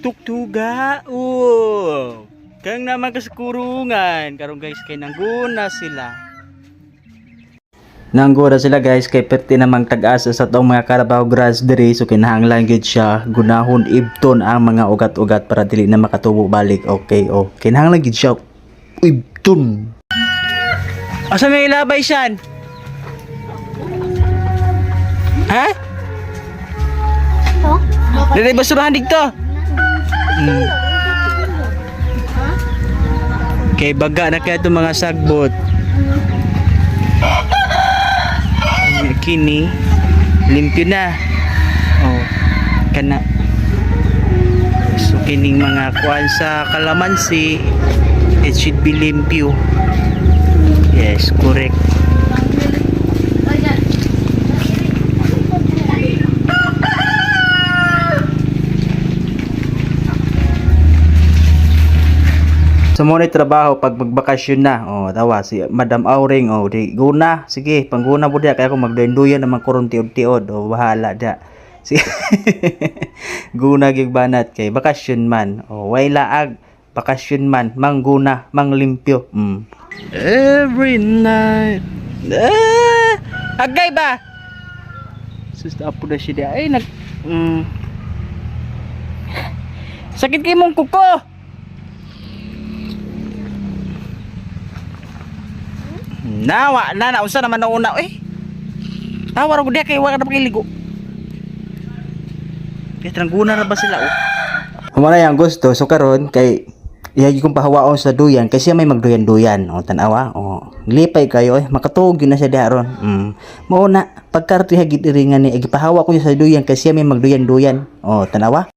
nagtuktuga. Oh. Kang naman kaskurungan. Karon guys kay nangguna sila. Nanggura sila guys kay perti namang tag-asa sa tong mga Carabao grass diri so kinahanglan gid siya gunahon ibton ang mga ugat-ugat para dili na makatubo balik okay oh kinahanglan gid siya ibton Asa may ilabay siyan? Ha? To? Dili basurahan dito. Hmm. Kay baga na kaya itong mga sagbot. Kini, limpyo na. Oh, kana. So, kining mga kuan sa kalamansi, it should be limpyo. Sa mo trabaho pag magbakasyon na. Oh, tawa si Madam Auring oh, di guna. Sige, pangguna mo dia kaya ako magduyan naman kuron tiod-tiod. Oh, bahala da. Sige. guna gig banat kay bakasyon man. Oh, way laag bakasyon man mangguna, manglimpyo. Mm. Every night. Ah! Agay ba? Sus apo na siya dia. Ay nag mm. Sakit kay mong kuko. Nawa na na unsa naman nauna eh. Tawa ra ko dia kay wa na pakiligo. Kaya trangguna na ba sila oh. Humana yang gusto so karon kay Iyagi kong pahawaon sa duyan kasi may magduyan-duyan. O, tanawa. O, lipay kayo eh. Makatuog yun na siya daron. Mm. Mao na, pagkarti hagit iringan ni, igipahawa ko sa duyan kasi may magduyan-duyan. O, tanawa.